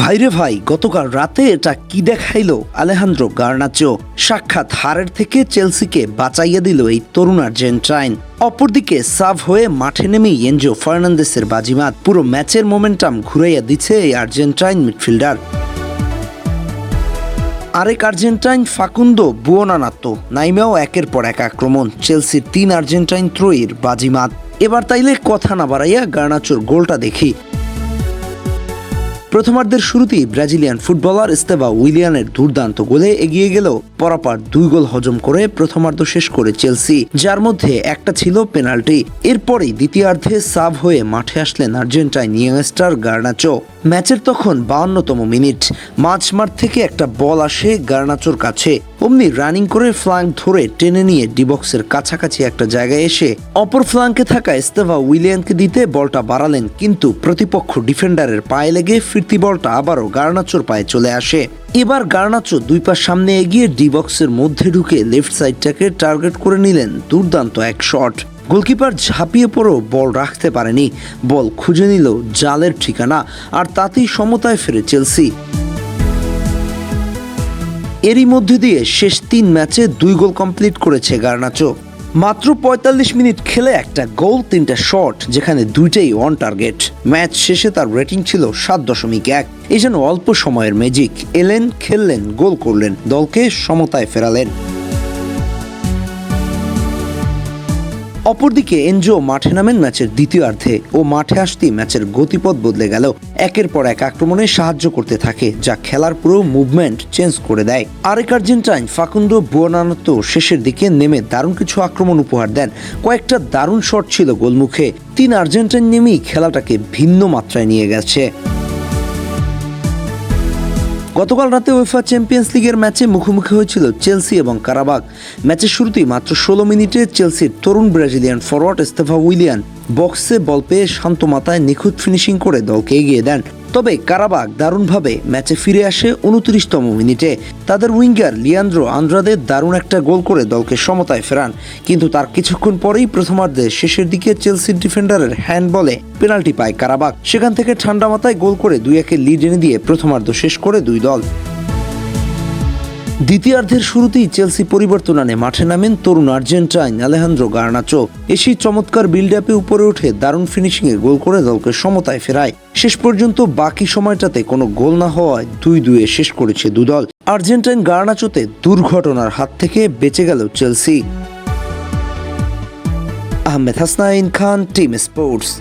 ভাইরে ভাই, গতকাল রাতে এটা কি দেখাইলো? আলেহান্দ্রো গার্নাচো সাক্ষাৎ হারের থেকে চেলসিকে বাঁচাইয়া দিল এই তরুণ আর্জেন্টাইন। অপরদিকে সাভ হয়ে মাঠে নেমেই এনজো ফার্নান্দেসের বাজিমাত পুরো ম্যাচের মোমেন্টাম ঘুরাইয়া দিচ্ছে এই আর্জেন্টাইন মিডফিল্ডার। আরেক আর্জেন্টাইন ফাকুন্দো বুয়োনানাত্তো নাইমেও একের পর এক আক্রমণ, চেলসির তিন আর্জেন্টাইন ত্রয়ীর বাজিমাত। এবার তাইলে কথা না বাড়াইয়া গার্নাচোর গোলটা দেখি। প্রথমার্ধের শুরুতেই ব্রাজিলিয়ান ফুটবলার ইস্তেবা উইলিয়ানের দুর্দান্ত গোলে এগিয়ে গেল পরাপার দুই গোল হজম করে প্রথমার্ধ শেষ করে চেলসি, যার মধ্যে একটা ছিল পেনাল্টি। এরপরেই দ্বিতীয়ার্ধে সাব হয়ে মাঠে আসলেন আর্জেন্টাইন ইয়ংস্টার গার্নাচো। ম্যাচের তখন বাউন্নতম মিনিট। মাঝ মাঠ থেকে একটা বল আসে গার্নাচোর কাছে। অমনি রানিং করে ফ্লাঙ্ক ধরে টেনে নিয়ে ডিবক্সের কাছাকাছি একটা জায়গায় এসে অপর ফ্লাঙ্কে থাকা ইস্তেভা উইলিয়ানকে দিতে বলটা বাড়ালেন। কিন্তু প্রতিপক্ষ ডিফেন্ডারের পায়ে লেগে বলটা আবারও গার্নাচোর পায়ে চলে আসে। এবার গার্নাচো দুই পা সামনে এগিয়ে ডিবক্সের মধ্যে ঢুকে লেফট সাইডটাকে টার্গেট করে নিলেন দুর্দান্ত এক শট। গোলকিপার ঝাঁপিয়ে পড়েও বল রাখতে পারেনি। বল খুঁজে নিল জালের ঠিকানা, আর তাতেই সমতায় ফেরে চেলসি। এরই মধ্যে দিয়ে শেষ তিন ম্যাচে দুই গোল কমপ্লিট করেছে গার্নাচো। মাত্র পঁয়তাল্লিশ মিনিট খেলে একটা গোল, তিনটা শট, যেখানে দুইটাই অন টার্গেট ম্যাচ শেষে তার রেটিং ছিল সাত দশমিক এক। এই যেন অল্প সময়ের ম্যাজিক এলেন, খেললেন, গোল করলেন, দলকে সমতায় ফেরালেন। অপরদিকে এনজো মাঠে নামেন ম্যাচের দ্বিতীয়ার্ধে ও মাঠে আসতেই ম্যাচের গতিপথ বদলে গেল। একের পর এক আক্রমণে সাহায্য করতে থাকে, যা খেলার পুরো মুভমেন্ট চেঞ্জ করে দেয়। আরেক আর্জেন্টাইন ফাকুন্দো বুয়ানানত শেষের দিকে নেমে দারুণ কিছু আক্রমণ উপহার দেন। কয়েকটা দারুণ শট ছিল গোলমুখে। তিন আর্জেন্টাইন নেমেই খেলাটাকে ভিন্ন মাত্রায় নিয়ে গেছে। গতকাল রাতে ওয়েফা চ্যাম্পিয়ন্স লিগের ম্যাচে মুখোমুখি হয়েছিল চেলসি এবং কারাবাগ ম্যাচের শুরুতেই মাত্র ষোলো মিনিটে চেলসির তরুণ ব্রাজিলিয়ান ফরওয়ার্ড স্তেফা উইলিয়ান বক্সে বল পেয়ে শান্ত মাথায় নিখুঁত ফিনিশিং করে দলকে এগিয়ে দেন। তবে কারাবাগ দারুণভাবে ম্যাচে ফিরে আসে উনত্রিশতম মিনিটে। তাদের উইঙ্গার লিয়ান্দ্রো আন্দ্রাদের দারুণ একটা গোল করে দলকে সমতায় ফেরান। কিন্তু তার কিছুক্ষণ পরেই প্রথমার্ধের শেষের দিকে চেলসির ডিফেন্ডারের হ্যান্ড বলে পেনাল্টি পায় কারাবাগ। সেখান থেকে ঠান্ডা মাথায় গোল করে দুই একে লিড এনে দিয়ে প্রথমার্ধ শেষ করে দুই দল। দ্বিতীয়ার্ধের শুরুতেই চেলসি পরিবর্তন আনে। মাঠে নামেন তরুণ আর্জেন্টাইন আলেহান্দ্রো গার্নাচো। এসেই চমৎকার বিল্ড আপে উপরে উঠে দারুণ ফিনিশিংয়ে গোল করে দলকে সমতায় ফেরায়। শেষ পর্যন্ত বাকি সময়টাতে কোনো গোল না হওয়ায় দুই দুয়ে শেষ করেছে দুদল। আর্জেন্টাইন গার্নাচোতে দুর্ঘটনার হাত থেকে বেঁচে গেল Chelsea. Ahmed Hasnain Khan, team sports.